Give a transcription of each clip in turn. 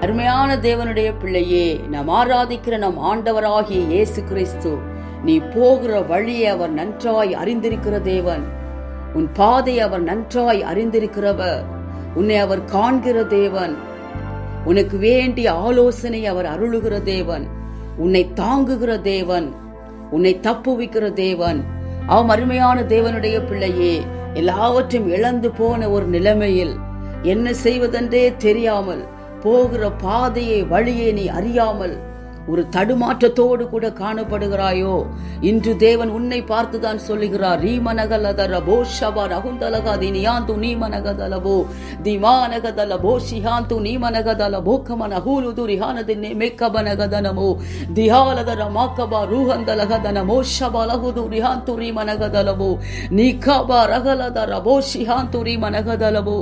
அருமையான தேவனுடைய பிள்ளையே நாம் ஆராதிக்கிற நம் ஆண்டவராகிய இயேசு கிறிஸ்து நீ போகிற வழியை அவர் நன்றாய் அறிந்திருக்கிற தேவன். உன் பாதை அவர் நன்றாய் அறிந்திருக்கிறவர். உன்னை அவர் காண்கிற தேவன். உனக்கு வேண்டிய ஆலோசனை அவர் அருளுகிற தேவன். உன்னை தாங்குகிற தேவன். உன்னை தப்புவிக்கிற தேவன். அவன் அருமையான தேவனுடைய பிள்ளையே எல்லாவற்றையும் இழந்து போன ஒரு நிலைமையில் என்ன செய்வதென்றே தெரியாமல் போகிற பாதையை வழியை நீ அறியாமல் ஒரு தடுமாற்றத்தோடு கூட காணப்படுகிறாயோ? இன்று தேவன் உன்னை பார்த்துதான் சொல்லுகிறார். ரீமனகலதரபோ ஷபர் அகுந்தலகா தினியாந்து நீமனகதலபோ திமானகதலபோ ஷிஹாந்து நீமனகதலபோ கமன ஹூலுது ரிஹானதின்னே மேக்கபனகதனமோ திஹாலதர மாக்கபா ரூஹந்தலகதனமோ ஷபலகுது ரிஹாந்து ரீமனகதலபோ நீக்கபா ரகலதரபோ ஷிஹாந்து ரீமனகதலபோ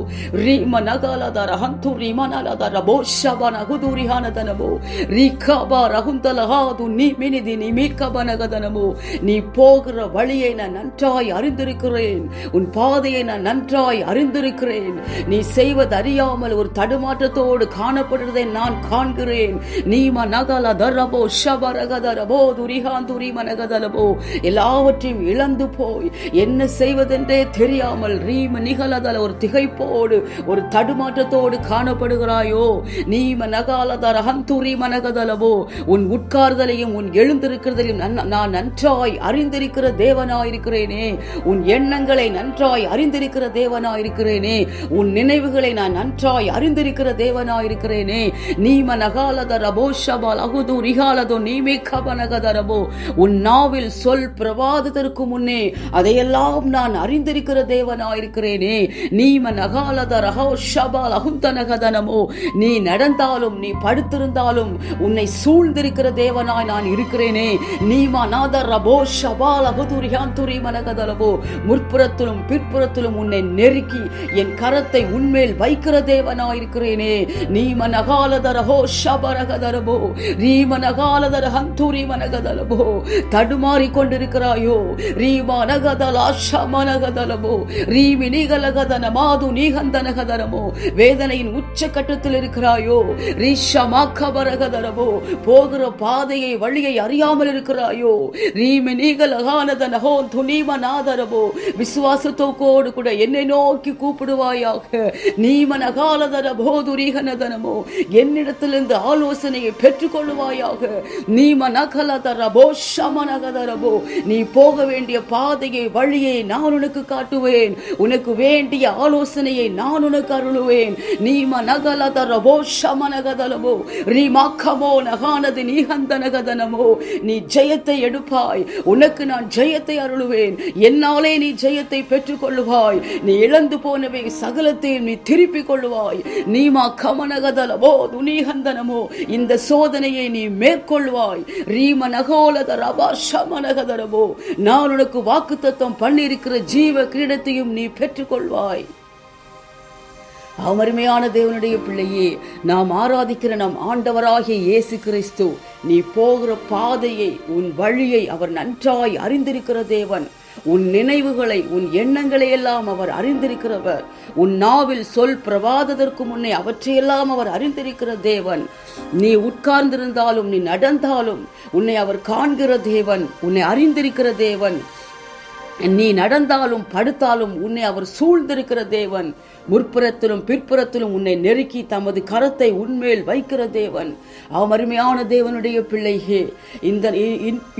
ரீமனகலதர ஹந்து ரீமனலதரபோ ஷபனகுது ரிஹானதனமோ ரீக்கபா ரகுந்தலகாது நீ மினிதி நீ மீட்கபனகதனமோ நீ போகிற வழியை நான் நன்றாய் அறிந்திருக்கிறேன். உன் பாதையை நான் நன்றாய் அறிந்திருக்கிறேன். நீ செய்வது அறியாமல் ஒரு தடுமாற்றத்தோடு காணப்படுவதை நான் காண்கிறேன். நீம மனகல தரபோ ஷபரகதரபோ துரிகாந்துரி மனகதலபோ எல்லாவற்றையும் இழந்து போய் என்ன செய்வதென்றே தெரியாமல் ரீம நிகழதல ஒரு திகைப்போடு ஒரு தடுமாற்றத்தோடு காணப்படுகிறாயோ? நீம நகாலதர ஹந்துரி மனகதலவோ உன் உட்கார்தலையும் உன் எழுந்திருக்கிறதையும் நன்- நான் நன்றாய் அறிந்திருக்கிற தேவனாயிருக்கிறேனே. உன் எண்ணங்களை நன்றாய் அறிந்திருக்கிற தேவனாயிருக்கிறேனே. உன் நினைவுகளை நான் நன்றாய் அறிந்திருக்கிற தேவனாயிருக்கிறேனே. நீம நகாலத ரபோ ஷபால் அகுது ரிகாலதோ நீமே கபனகதரபோ உன் நாவில் சொல் பிரபாதத்திற்கு முன்னே அதையெல்லாம் நான் அறிந்திருக்கிற தேவனாயிருக்கிறேனே. நீம நகாலத ரகோ ஷபால் அகுந்தனகதனமோ நீ நடந்தாலும் நீ படுத்திருந்தாலும் உன்னை சூழ்ந்திருக்கிற தேவனாய் நான் இருக்கிறேனே. நீமா நாதர் ரபோ ஷபால் அகதுரியான் துரி மனகதலபோ. முற்புறத்திலும் பிற்புறத்திலும் உன்னை நெருக்கி என் கரத்தை உன்மேல் வைக்கிற தேவனாய் இருக்கிறேனே. நீம நகாலதரஹோ ஷபரகதரபோ. ரீம நகாலதர ஹந்துரி மனகதலபோ. தடுமாறி கொண்டிருக்கிறாயோ? ரீமா நகதலா ஷமனகதலபோ. ரீமி நீகலகதன மாது நீகந்தனகதரமோ. வேதனையின் உச்ச கட்டத்தில் இருக்கிறாயோ ரீஷமாக்கபரகதரபோ போகிற பாதையை வழியை அறியாமல் இருக்கிறாயோ? ரீமி நீகலகானதனஹோ துணீம நாதரபோ விசுவாசத்தோக்கோடு கூட என்னை நோக்கி கூப்பிடுவாயாக. நீம நகாலதர போதுரீகனதனமோ என்னிடத்திலிருந்து ஆலோசனையை பெற்றுக்கொள்வாயாக நீம நகலதர போ நீ போக வேண்டிய பாதையை வழியை நான் உனக்கு காட்டுவேன். உனக்கு வேண்டிய ஆலோசனையை நான் உனக்கு அருளுவேன். நீம நகலதர போ ரீமாக்கமோ நகான நீகந்தனகதனமோ நீ ஜெயத்தை எடுப்பாய். உனக்கு நான் ஜெயத்தை அருளுவேன். என்னாலே நீ ஜெயத்தை பெற்றுக்கொள்ளுவாய். நீ இழந்து போனவை சகலத்தையும் நீ திருப்பிக் கொள்ளுவாய். நீமா கமனகதலமோ துணிகந்தனமோ? இந்த சோதனையை நீ மேற்கொள்வாய். ரீம நகோலத ரபா சமனகதரமோ நான் உனக்கு வாக்குத்தத்தம் பண்ணியிருக்கிற ஜீவ கிரீடத்தையும் நீ பெற்றுக்கொள்வாய். அமருமையான தேவனுடைய பிள்ளையே நாம் ஆராதிக்கிற நம் ஆண்டவராகிய இயேசு கிறிஸ்து நீ போகிற பாதையை உன் வழியை அவர் நன்றாய் அறிந்திருக்கிற தேவன். உன் நினைவுகளை உன் எண்ணங்களை எல்லாம் அவர் அறிந்திருக்கிறவர். உன் நாவில் சொல் பிரவாததற்கு முன்னே அவற்றையெல்லாம் அவர் அறிந்திருக்கிற தேவன். நீ உட்கார்ந்திருந்தாலும் நீ நடந்தாலும் உன்னை அவர் காண்கிற தேவன் உன்னை அறிந்திருக்கிற தேவன். நீ நடந்தாலும் படுத்தாலும் உன்னை அவர் சூழ்ந்திருக்கிற தேவன். முற்புறத்திலும் பிற்புறத்திலும் உன்னை நெருக்கி தமது கரத்தை உன்மேல் வைக்கிற தேவன். அவன் அருமையான தேவனுடைய பிள்ளையே இந்த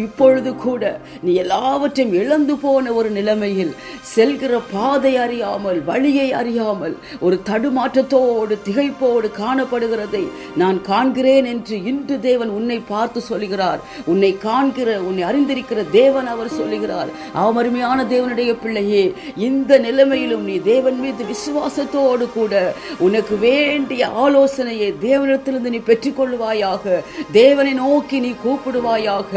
இப்பொழுது கூட நீ எல்லாவற்றையும் இழந்து போன ஒரு நிலைமையில் செல்கிற பாதை அறியாமல் வழியை அறியாமல் ஒரு தடுமாற்றத்தோடு திகைப்போடு காணப்படுகிறதை நான் காண்கிறேன் என்று இன்று தேவன் உன்னை பார்த்து சொல்கிறார். உன்னை காண்கிற உன்னை அறிந்திருக்கிற தேவன் அவர் சொல்லுகிறார். அவன் அருமையான அருமையான தேவனுடைய பிள்ளையே இந்த நிலைமையிலும் நீ தேவன் மீது விசுவாசத்தோடு கூட உனக்கு வேண்டிய ஆலோசனையை தேவனிடத்திலிருந்து நீ பெற்றுக்கொள்வாயாக தேவனை நோக்கி நீ கூப்பிடுவாயாக.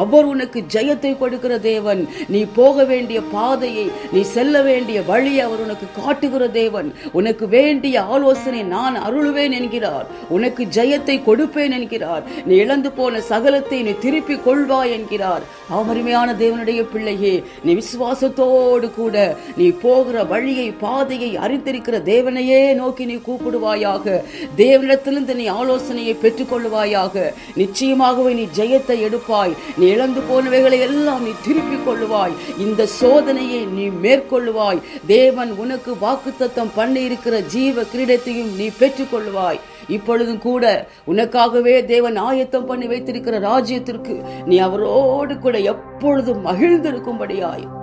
அவர் உனக்கு ஜெயத்தை கொடுக்கிற தேவன். நீ போக வேண்டிய பாதையை நீ செல்ல வேண்டிய வழியை அவர் உனக்கு காட்டுகிற தேவன். உனக்கு வேண்டிய ஆலோசனை நான் அருள்வேன் என்கிறார். உனக்கு ஜெயத்தை கொடுப்பேன் என்கிறார். நீ இழந்து போன சகலத்தை நீ திருப்பிக் கொள்வாய் என்கிறார். அவருமையான தேவனுடைய பிள்ளையே நீ விசுவாசத்தோடு கூட நீ போகிற வழியை பாதையை அறிந்திருக்கிற தேவனையே நோக்கி நீ கூப்பிடுவாயாக. தேவனிடத்திலிருந்து நீ ஆலோசனையை பெற்றுக்கொள்ளுவாயாக. நிச்சயமாகவே நீ ஜெயத்தை எடுப்பாய். நீ இழந்து போனவைகளை எல்லாம் நீ திருப்பிக் கொள்ளுவாய். இந்த சோதனையை நீ மேற்கொள்ளுவாய். தேவன் உனக்கு வாக்குத்தத்தம் பண்ணி இருக்கிற ஜீவ கிரீடத்தையும் நீ பெற்றுக்கொள்ளுவாய். இப்பொழுதும் கூட உனக்காகவே தேவன் ஆயத்தம் பண்ணி வைத்திருக்கிற ராஜ்யத்திற்கு நீ அவரோடு கூட எப்பொழுதும் மகிழ்ந்திருக்கும்படியாய்.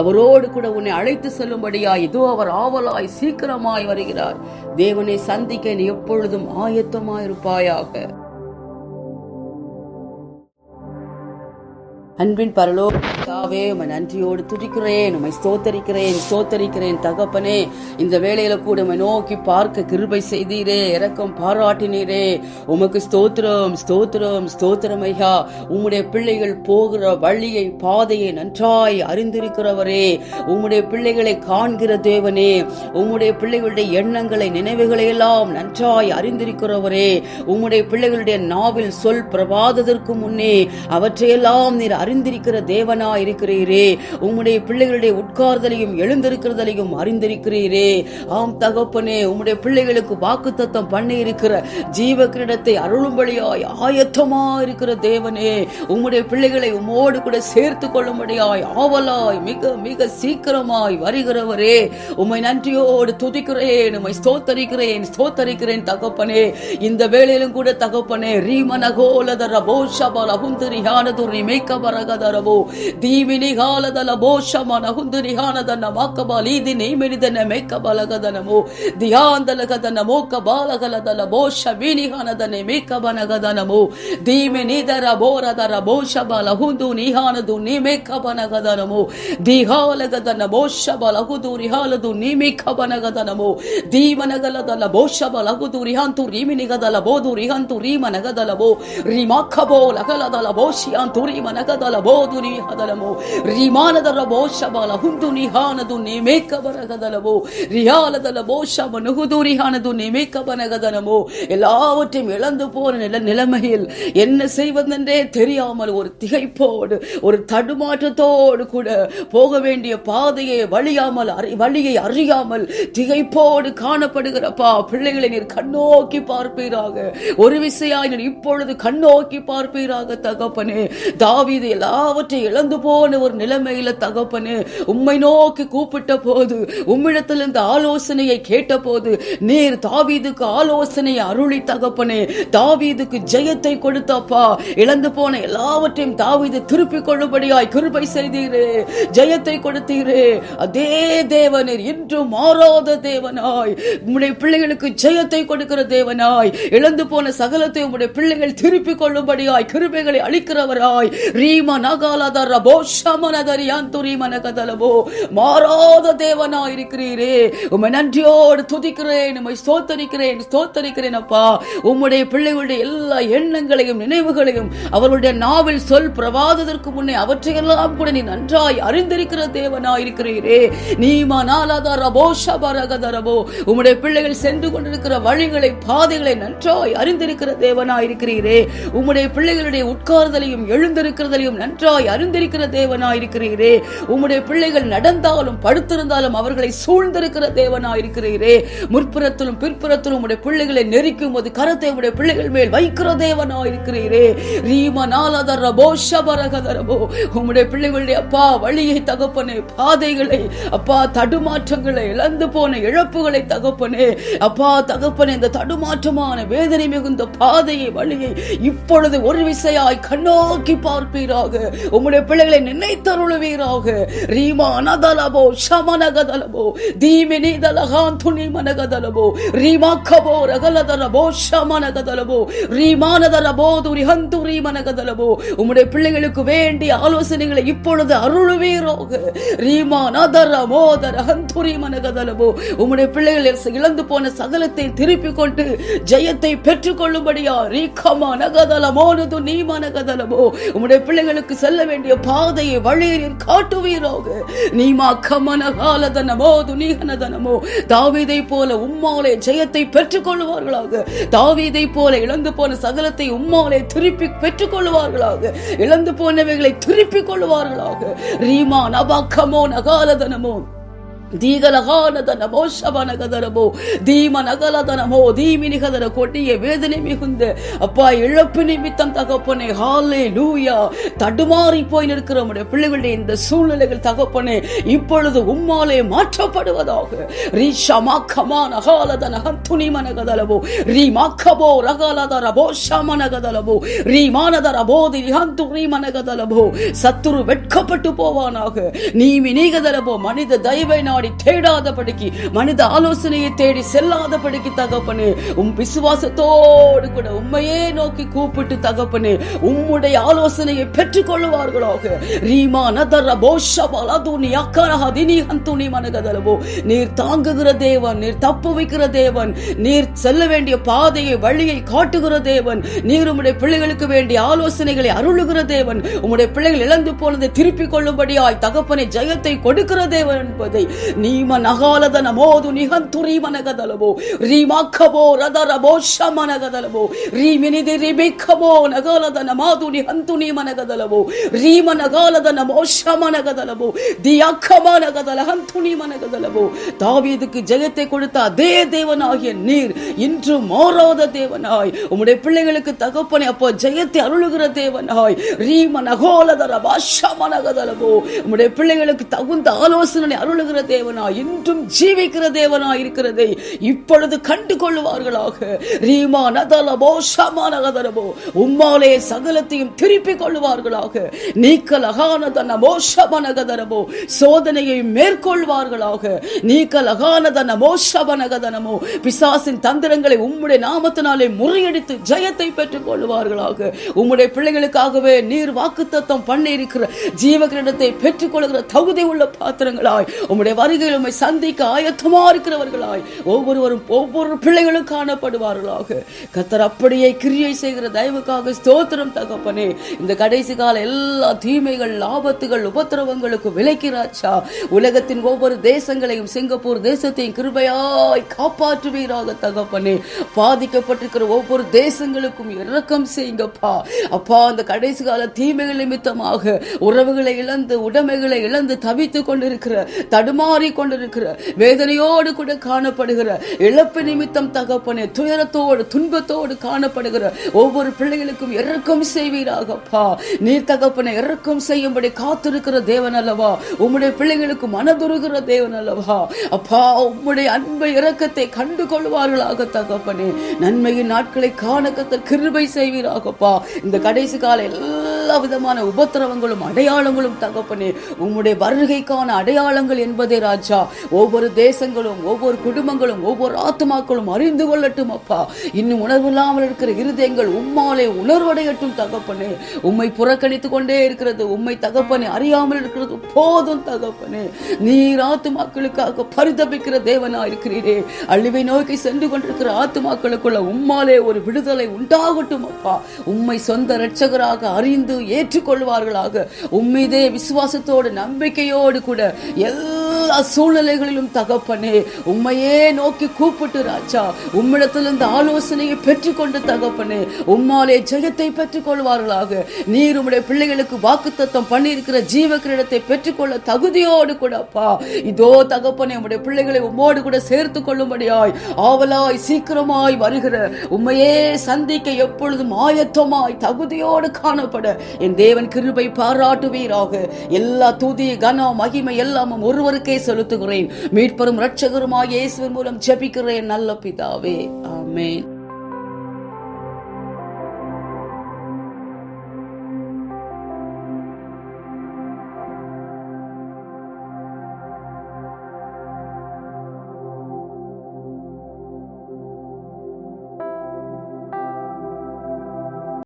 அவரோடு கூட உன்னை அழைத்து செல்லும்படியாய் இதோ அவர் ஆவலாய் சீக்கிரமாய் வருகிறார். தேவனை சந்திக்க நீ எப்பொழுதும் ஆயத்தமாயிருப்பாயாக அன்பின் தாவே உமை நன்றியோடு துடிக்கிறேன் உமை ஸ்தோத்தரிக்கிறேன் ஸ்தோத்தரிக்கிறேன் தகப்பனே. இந்த வேலையில கூட உமை நோக்கி பார்க்க கிருபை செய்தீரே இறக்கம் பாராட்டினீரே. உமக்கு ஸ்தோத்திரம் ஸ்தோத்திரம் ஸ்தோத்திரம் ஐயா. உம்முடைய பிள்ளைகள் போகிற வழியை பாதையை நன்றாய் அறிந்திருக்கிறவரே. உம்முடைய பிள்ளைகளை காண்கிற தேவனே. உம்முடைய பிள்ளைகளுடைய எண்ணங்களை நினைவுகளை எல்லாம் நன்றாய் அறிந்திருக்கிறவரே. உம்முடைய பிள்ளைகளுடைய நாவில் சொல் பிரபாததற்கு முன்னே அவற்றையெல்லாம் நீர் அறிந்திருக்கிற தேவனா இருக்கிறீரே. உம்முடைய பிள்ளைகளுடைய உட்கார்தலையும் எழுந்திருக்கிறதலையும் அறிந்திருக்கிறீரே. ஆம் தகப்பனே உம்முடைய பிள்ளைகளுக்கு வாக்குத்தத்தம் பண்ணி இருக்கிற ஜீவ கிரீடத்தை அருளும்படியாய் ஆயத்தமா இருக்கிற தேவனே உம்முடைய பிள்ளைகளை உம்மோடு கூட சேர்த்து கொள்ளும்படியாய் ஆவலாய் மிக மிக சீக்கிரமாய் வருகிறவரே. உம்மை நன்றியோடு துதிக்கிறேன் உம்மை ஸ்தோத்தரிக்கிறேன் ஸ்தோத்தரிக்கிறேன் தகப்பனே. இந்த வேளையிலும் கூட தகப்பனே ரீமனகோலதர போஷபல அகுந்தரியானதுரி மேய்க்க பரகதரவோ ದೀವಿನಿ ಹಾಲದಲ ಬೋಷಮನ ಹುಂದಿರಿ ಹಾನದನ್ನ ಮಕ್ಕಬಾಲೀದಿ ನೇಮಿನಿದನ ಮೇಕಬಲಗದನಮು. ದಿಯಾಂದಲಗದನ ಮೋಕ ಬಾಲಗಲದಲ ಬೋಷ ವಿನಿಹಾನದನೆ ನಮೋ ದೀಮೆ ನಿದರ ಬೋರದರ ಬೋಷ ಬಲ ಹುಂದು ನಿಹಾನದು ನಿಮೇಕ ಬನಗದ ನಮೋ ದಿಹಾಲಗದನ ಬೋಷ ಬಲ ಹುದು ರಿಹಾಲದು ಬನಗದ ನಮೋ ದೀಮನಗಲದಲ ಬೋಷ ಬಲ ಹುದು ರಿಹಾಂತು ರೀಮಿನಿಗದಲ ಬೋದು ರಿಹಂತು ರೀಮನಗದಲ ಬೋ ರಿಮಾಖಬೋ ಲಗಲದಲ ಬೋಷಿಯಾಂತು ರೀಮನಗದಲ ಬೋದು ನಿ ಹದಲಮು ರಿಮಾನದರ ಬೋಷ ಬಲ ಹುಂದು ನಿಹಾನದು ನಿ ಮೇಕಬನಗದಲಮು ரியாலதல போஷம நுகுது ரிஹானது நிமைக்கபனகதனமோ எல்லாவற்றையும் இழந்து போன நில நிலைமையில் என்ன செய்வதென்றே தெரியாமல் ஒரு திகைப்போடு ஒரு தடுமாற்றத்தோடு கூட போக வேண்டிய பாதையை வழியாமல் அறி- வழியை அறியாமல் திகைப்போடு காணப்படுகிறப்பா பிள்ளைகளை நீர் கண்ணோக்கி பார்ப்பீராக ஒரு விசையாய் நீர் இப்பொழுது கண்ணோக்கி பார்ப்பீராக தகப்பனே தாவீது எல்லாவற்றையும் இழந்து போன ஒரு நிலைமையில தகப்பனு உம்மை நோக்கி கூப்பிட்ட போது உம்மிடத்தில் இந்த ஆலோசனையை கேட்ட போது நீர் தாவீதுக்கு ஆலோசனையை அருளி தகப்பனே தாவீதுக்கு ஜெயத்தை கொடுத்தப்பா. இழந்து போன எல்லாவற்றையும் தாவீது திருப்பி கொள்ளும்படியாய் கிருபை செய்தீரே ஜெயத்தை கொடுத்தீரே. அதே தேவனீர் இன்று மாறாத தேவனாய் உம்முடைய பிள்ளைகளுக்கு ஜெயத்தை கொடுக்கிற தேவனாய் இழந்து போன சகலத்தை உம்முடைய பிள்ளைகள் திருப்பி கொள்ளும்படியாய் கிருபைகளை அளிக்கிறவராய். ரீமா நகாலதர போஷமனதரி மாறாத தேவனா இருக்கிறீரே உம்மை நன்றியோடு துதிக்கிறேன் உம்மை ஸ்தோத்தரிக்கிறேன் ஸ்தோத்தரிக்கிறேன் அப்பா. உம்முடைய பிள்ளைகளுடைய எல்லா எண்ணங்களையும் நினைவுகளையும் அவர்களுடைய நாவில் சொல் பிரவாததற்கு முன்னே அவற்றையெல்லாம் கூட நீ நன்றாய் அறிந்திருக்கிற தேவனா இருக்கிறீரே நீமா நாலாதா ரபோ ஷபரகதரபோ உம்முடைய பிள்ளைகள் சென்று கொண்டிருக்கிற வழிகளை பாதைகளை நன்றாய் அறிந்திருக்கிற தேவனா இருக்கிறீரே உம்முடைய பிள்ளைகளுடைய உட்கார்தலையும் எழுந்திருக்கிறதையும் நன்றாய் அறிந்திருக்கிற தேவனாய் தேவனாயிருக்கிறீரே. உம்முடைய பிள்ளைகள் நடந்தாலும் படுத்திருந்தாலும் அவர்களை சூழ்ந்திருக்கிற தேவனாயிருக்கிறீரே. முற்புறத்திலும் பிற்புறத்திலும் உம்முடைய பிள்ளைகளை நெருக்கும் போது கரத்தை உம்முடைய பிள்ளைகள் மேல் வைக்கிற தேவனாயிருக்கிறீரே. ரீம நாலதரபோ ஷபரகதரபோ உம்முடைய பிள்ளைகளுடைய அப்பா வழியை தகப்பனே பாதைகளை அப்பா தடுமாற்றங்களை இழந்து போன இழப்புகளை தகப்பனே. அப்பா தகப்பனே இந்த தடுமாற்றமான வேதனை மிகுந்த பாதையை வழியை இப்பொழுது ஒரு விசையாய் கண்ணோக்கி பார்ப்பீராக. உம்முடைய பிள்ளைகள் எங்களை நினைத்தருளுவீராக. ரீமா அனதலபோ ஷமனகதலபோ தீமினிதலகான் துணிமனகதலபோ ரீமா கபோ ரகலதலபோ ஷமனகதலபோ ரீமானதலபோ துரிஹந்து ரீமனகதலபோ உம்முடைய பிள்ளைகளுக்கு வேண்டிய ஆலோசனைகளை இப்பொழுது அருளுவீராக. ரீமா நதர மனகதலபோ உம்முடைய பிள்ளைகள் இழந்து போன சகலத்தை திருப்பி கொண்டு ஜெயத்தை பெற்றுக்கொள்ளும்படியா ரீகமா நகதலமோனது நீ மனகதலமோ உம்முடைய பிள்ளைகளுக்கு செல்ல வேண்டிய பாதையை வழியில் காட்டுவீராக. நீமா கமன காலதனமோ துணிகனதனமோ தாவீதை போல உம்மாலே ஜெயத்தை பெற்றுக் கொள்வார்களாக தாவீதை போல இழந்து போன சகலத்தை உம்மாலே திருப்பி பெற்றுக் கொள்வார்களாக இழந்து போனவைகளை திருப்பிக் கொள்வார்களாக ரீமா நபாக்கமோ நகாலதனமோ தீகலகானதனமோ சபனகதனமோ தீமனகலதனமோ தீமினிகதன கொட்டிய வேதனை மிகுந்த அப்பா இழப்பு நிமித்தம் தகப்பனே ஹாலே லூயா தடுமாறி போய் நிற்கிற நம்முடைய பிள்ளைகளுடைய இந்த சூழ்நிலைகள் தகப்பனே இப்பொழுது உம்மாலே மாற்றப்படுவதாக. ரீ ஷமா கமான ஹாலதன துணிமனகதலவோ ரீ மாக்கபோ ரகலதரபோ சமனகதலவோ ரீ மானதரபோ திரிஹந்து ரீமனகதலவோ சத்துரு வெட்கப்பட்டு போவானாக. நீ மினிகதலவோ மனித தயவை நான் நாடி தேடாதபடிக்கு மனித ஆலோசனையை தேடி செல்லாதபடிக்கு தகப்பனு உம் விசுவாசத்தோடு கூட உண்மையே நோக்கி கூப்பிட்டு தகப்பனே உம்முடைய ஆலோசனையை பெற்றுக் கொள்வார்களாக ரீமா நதர போஷபல துணி அக்கரஹ தினி ஹந்துனி மனகதலவோ நீர் தாங்குகிற தேவன் நீர் தப்பு வைக்கிற தேவன் நீர் செல்ல வேண்டிய பாதையை வழியை காட்டுகிற தேவன் நீர் உம்முடைய பிள்ளைகளுக்கு வேண்டிய ஆலோசனைகளை அருளுகிற தேவன் உம்முடைய பிள்ளைகள் இழந்து போனதை திருப்பிக் கொள்ளும்படியாய் தகப்பனை ஜெயத்தை கொடுக்கிற தேவன் என்பதை நீம நகாலத நமோது நிகந்துரி மனகதலவோ ரீமாக்கபோ ரதரபோ ಶಮನಗದಲವೋ ರೀಮಿನಿದಿ ರಿಬಿಕ್ಕಮೋ ನಗಾಲದ ನಮಾದು ನಿಹಂತು ನೀ ಮನಗದಲವೋ ರೀಮ ನಗಾಲದ ನಮೋ ಶಮನಗದಲವೋ ದಿಯಾಖಮ ನಗದಲ ಹಂತು நீ மனகதலவோ தாவீதுக்கு ஜெயத்தை கொடுத்த அதே தேவனாகிய நீர் இன்று மாறாத தேவனாய் உம்முடைய பிள்ளைகளுக்கு தகப்பனை அப்போ ஜெயத்தை அருளுகிற தேவனாய் ரீம நகோலதர பாஷமனகதலவோ உம்முடைய பிள்ளைகளுக்கு தகுந்த ஆலோசனை அருளுகிற தேவனா இன்றும் ஜீவிக்கிற தேவனா இருக்கிறதை இப்பொழுது கண்டு கொள்ளுவார்களாக ரீமா நதலபோ ஷமானகதலபோ உம்மாலே சகலத்தையும் திருப்பிக் கொள்ளுவார்களாக. நீக்கல் அகானதனமோ ஷமனகதரபோ சோதனையை மேற்கொள்வார்களாக. நீக்கல் அகானதனமோ ஷபனகதனமோ பிசாசின் தந்திரங்களை உம்முடைய நாமத்தினாலே முறியடித்து ஜெயத்தை பெற்றுக் கொள்வார்களாக உம்முடைய பிள்ளைகளுக்காகவே நீர் வாக்குத்தத்தம் பண்ணி இருக்கிற ஜீவகிரீடத்தை பெற்றுக் கொள்கிற தகுதி உள்ள பாத்திரங்களாய் உம்முடைய வருகையில் உண்மை சந்திக்க ஆயத்தமா இருக்கிறவர்களாய். ஒவ்வொருவரும் ஒவ்வொரு பிள்ளைகளும் காணப்படுவார்களாக. கத்தர் அப்படியே கிரியை செய்கிற தயவுக்காக ஸ்தோத்திரம் தகப்பனே. இந்த கடைசி கால எல்லா தீமைகள் ஆபத்துகள் உபத்திரவங்களுக்கு விளைக்கிறாச்சா உலகத்தின் ஒவ்வொரு தேசங்களையும் சிங்கப்பூர் தேசத்தையும் கிருபையாய் காப்பாற்றுவீராக தகப்பனே. பாதிக்கப்பட்டிருக்கிற ஒவ்வொரு தேசங்களுக்கும் இரக்கம் செய்யுங்கப்பா. அப்பா அந்த கடைசி கால தீமைகள் நிமித்தமாக உறவுகளை இழந்து உடைமைகளை இழந்து தவித்துக் கொண்டிருக்கிற தடுமா கொண்டிருக்கிற வேதனையோடு கூட காணப்படுகிற இழப்பு நிமித்தம் தகப்பனே துயரத்தோடு துன்பத்தோடு காணப்படுகிற ஒவ்வொரு பிள்ளைகளுக்கும் இறக்கம் செய்வீராகப்பா. நீர் தகப்பனை இறக்கம் செய்யும்படி காத்திருக்கிற தேவன் அல்லவா? உம்முடைய பிள்ளைகளுக்கு மனதுருகிற தேவன் அல்லவா? அப்பா உம்முடைய அன்பை இறக்கத்தை கண்டு கொள்வார்களாக தகப்பனே. நன்மையின் நாட்களை காண கத்த கிருபை செய்வீராகப்பா. இந்த கடைசி கால எல்லா எல்லா விதமான உபத்திரவங்களும் அடையாளங்களும் தகப்பனே. உம்முடைய வருகைக்கான அடையாளங்கள் என்பதே ராஜா. ஒவ்வொரு தேசங்களும் ஒவ்வொரு குடும்பங்களும் ஒவ்வொரு ஆத்மாக்களும் அறிந்து கொள்ளட்டும் அப்பா. இன்னும் உணர்வில்லாமல் இருக்கிற இருதயங்கள் உம்மாலே உணர்வடையட்டும் தகப்பனே. உம்மை புறக்கணித்துக் கொண்டே இருக்கிறது உம்மை தகப்பனே அறியாமல் இருக்கிறது போதும் தகப்பனே. நீர் ஆத்துமாக்களுக்காக பரிதபிக்கிற தேவனா இருக்கிறீரே. அழிவை நோக்கி சென்று கொண்டிருக்கிற ஆத்துமாக்களுக்குள்ள உம்மாலே ஒரு விடுதலை உண்டாகட்டும் அப்பா. உம்மை சொந்த இரட்சகராக அறிந்து ஏற்றுக்கொள்வார்களாக. உம்மீதே விசுவாசத்தோடு நம்பிக்கையோடு கூட எல்லா எல்லா சூழ்நிலைகளிலும் தகப்பனே உண்மையே நோக்கி கூப்பிட்டு ராஜா உம்மிடத்திலிருந்து ஆலோசனையை பெற்றுக்கொண்டு தகப்பனே உம்மாலே ஜெயத்தை பெற்றுக் கொள்வார்களாக நீர் உம்முடைய பிள்ளைகளுக்கு வாக்குத்தத்தம் பண்ணியிருக்கிற ஜீவ கிரீடத்தை பெற்றுக்கொள்ள தகுதியோடு கூட அப்பா. இதோ தகப்பனே உம்முடைய பிள்ளைகளை உம்மோடு கூட சேர்த்து கொள்ளும்படியாய் ஆவலாய் சீக்கிரமாய் வருகிற உண்மையே சந்திக்க எப்பொழுதும் ஆயத்தமாய் தகுதியோடு காணப்பட. என் தேவன் கிருபை பாராட்டுவீராக. எல்லா தூதி கனம் மகிமை எல்லாமும் ஒருவருக்கு செலுத்துகிறேன். மீட்பரும் இரட்சகருமாய் இயேசுவின் மூலம் ஜெபிக்கிறேன் நல்ல பிதாவே. ஆமேன்.